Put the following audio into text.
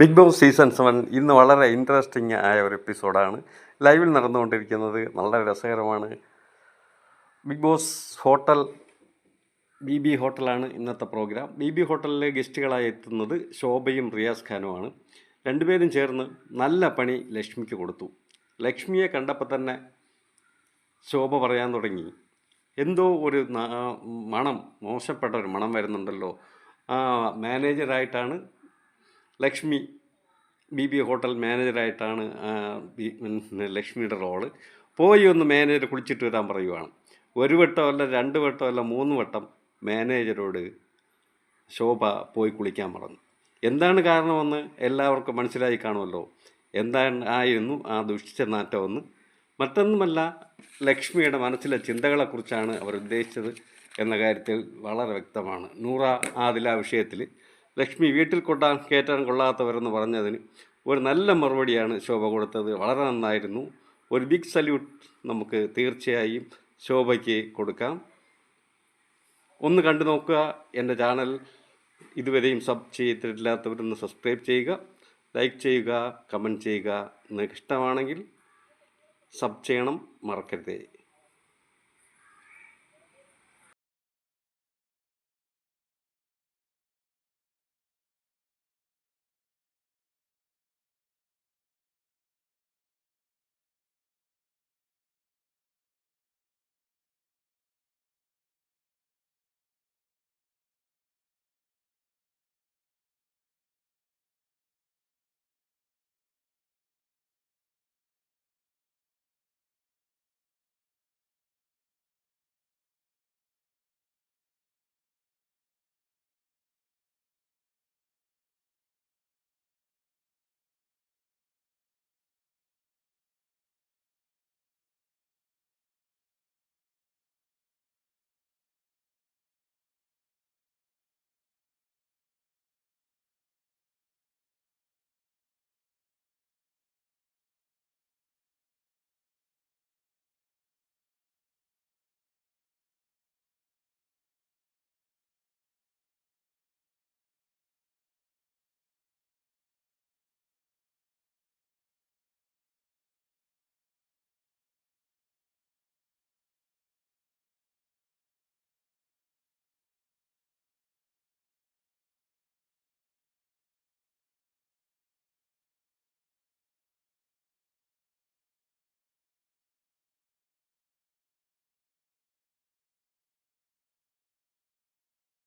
Big boss season seven ഇന്ന് വളരെ interesting ആയ ഒരു എപ്പിസോഡാണ് ലൈവിൽ നടന്നുകൊണ്ടിരിക്കുന്നത് നല്ല രസകരമാണ്. Big Boss hotel B B ഹോട്ടലാണ് ഇന്നത്തെ പ്രോഗ്രാം ബി ബി ഹോട്ടലിലെ ഗസ്റ്റുകളായി എത്തുന്നത് ശോഭയും റിയാസ് ഖാനുമാണ് രണ്ടുപേരും ചേർന്ന് നല്ല പണി ലക്ഷ്മിക്ക് കൊടുത്തു. ലക്ഷ്മിയെ കണ്ടപ്പോൾ തന്നെ ശോഭ പറയാൻ തുടങ്ങി. എന്തോ ഒരു മണം മോശപ്പെട്ട ഒരു മണം വരുന്നുണ്ടല്ലോ. മാനേജറായിട്ടാണ് ലക്ഷ്മി ബി ബി ഹോട്ടൽ മാനേജറായിട്ടാണ് ലക്ഷ്മിയുടെ റോൾ. പോയി ഒന്ന് മാനേജർ കുളിച്ചിട്ട് വരാൻ പറയുവാണ്. ഒരു വട്ടമല്ല രണ്ട് വട്ടമല്ല മൂന്ന് വട്ടം മാനേജരോട് ശോഭ പോയി കുളിക്കാൻ പറഞ്ഞു. എന്താണ് കാരണമെന്ന് എല്ലാവർക്കും മനസ്സിലായി കാണുമല്ലോ. എന്താണ് ആയിരുന്നു ആ ദുഷിച്ച നാറ്റമെന്ന്. മറ്റൊന്നുമല്ല ലക്ഷ്മിയുടെ മനസ്സിലെ ചിന്തകളെക്കുറിച്ചാണ് അവർ ഉദ്ദേശിച്ചത് എന്ന കാര്യത്തിൽ വളരെ വ്യക്തമാണ്. നൂറ ആദില വിഷയത്തിൽ ലക്ഷ്മി വീട്ടിൽ കൊണ്ടാൻ കയറ്റാൻ കൊള്ളാത്തവരെന്ന് പറഞ്ഞതിന് ഒരു നല്ല മറുപടിയാണ് ശോഭ കൊടുത്തത്. വളരെ നന്നായിരുന്നു. ഒരു ബിഗ് സല്യൂട്ട് നമുക്ക് തീർച്ചയായും ശോഭയ്ക്ക് കൊടുക്കാം. ഒന്ന് കണ്ടു നോക്കുക. എന്റെ ചാനൽ ഇതുവരെയും സബ് ചെയ്തിട്ടില്ലാത്തവരൊന്ന് സബ്സ്ക്രൈബ് ചെയ്യുക. ലൈക്ക് ചെയ്യുക കമന്റ് ചെയ്യുക. നിങ്ങൾക്ക് ഇഷ്ടമാണെങ്കിൽ സബ് ചെയ്യണം. മറക്കരുതേ.